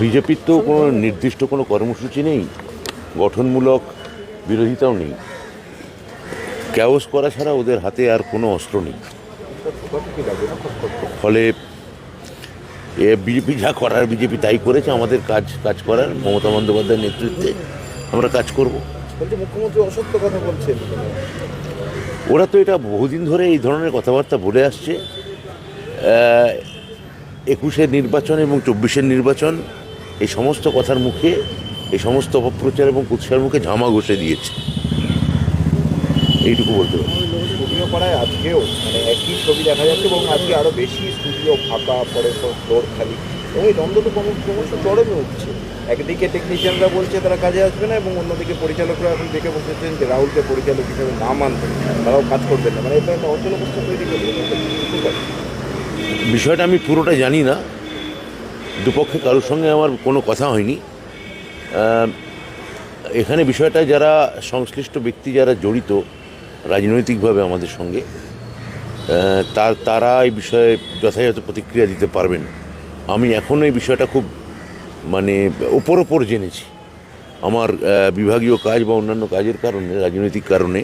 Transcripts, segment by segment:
বিজেপির তো কোনো নির্দিষ্ট কোনো কর্মসূচি নেই গঠনমূলক বিরোধিতাও নেই। ক্যাওস করা ছাড়া ওদের হাতে আর কোনো অস্ত্র নেই। ফলে এ বিজেপি যা করার বিজেপি তাই করেছে আমাদের কাজ কাজ করার মমতা বন্দ্যোপাধ্যায়ের নেতৃত্বে আমরা কাজ করব। মুখ্যমন্ত্রী অসত্য কথা বলছেন। ওরা তো এটা বহুদিন ধরে এই ধরনের কথাবার্তা বলে আসছে। একুশের নির্বাচন এবং চব্বিশের নির্বাচন, এই সমস্ত কথার মুখে, এই সমস্ত অপপ্রচার এবং কুৎসার মুখে ঝামা ঘষে দিয়েছে। এইটুকু বলতে পারি। স্টুডিও পাড়ায় আজকেও মানে একই ছবি দেখা যাচ্ছে এবং আজকে আরও বেশি স্টুডিও ফাঁকা, পরে সব ফ্লোর খালি এবং এই দ্বন্দ্ব তো ক্রমশ চরমে উঠছে। একদিকে টেকনিশিয়ানরা বলছে তারা কাজে আসবে না এবং অন্যদিকে পরিচালকরা এখন দেখে বসেছেন যে রাহুলকে পরিচালক হিসেবে না মানবেন তারাও কাজ করবেন না। মানে এটা একটা অচল অবস্থা তৈরি করবে বিষয়টা আমি পুরোটা জানি না। দুপক্ষে কারোর সঙ্গে আমার কোনো কথা হয়নি। এখানে বিষয়টা যারা সংশ্লিষ্ট ব্যক্তি যারা জড়িত রাজনৈতিকভাবে আমাদের সঙ্গে তার তারা এই বিষয়ে যথাযথ প্রতিক্রিয়া দিতে পারবেন। আমি এখনও এই বিষয়টা খুব মানে ওপর ওপর জেনেছি। আমার বিভাগীয় কাজ বা অন্যান্য কাজের কারণে, রাজনৈতিক কারণে,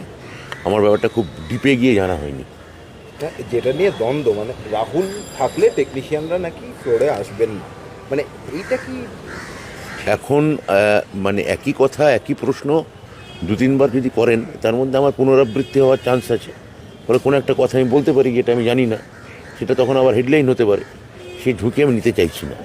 আমার ব্যাপারটা খুব ডিপে গিয়ে জানা হয়নি। না, যেটা নিয়ে দ্বন্দ্ব মানে রাহুল থাকলে টেকনিশিয়ানরা নাকি ফ্লোরে আসবেন না। মানে এইটা কি এখন মানে একই কথা একই প্রশ্ন দু তিনবার যদি করেন তার মধ্যে আমার পুনরাবৃত্তি হওয়ার চান্স আছে। ফলে কোনো একটা কথা আমি বলতে পারি যেটা আমি জানি না। সেটা তখন আবার হেডলাইন হতে পারে। সেই ঝুঁকি আমি নিতে চাইছি না।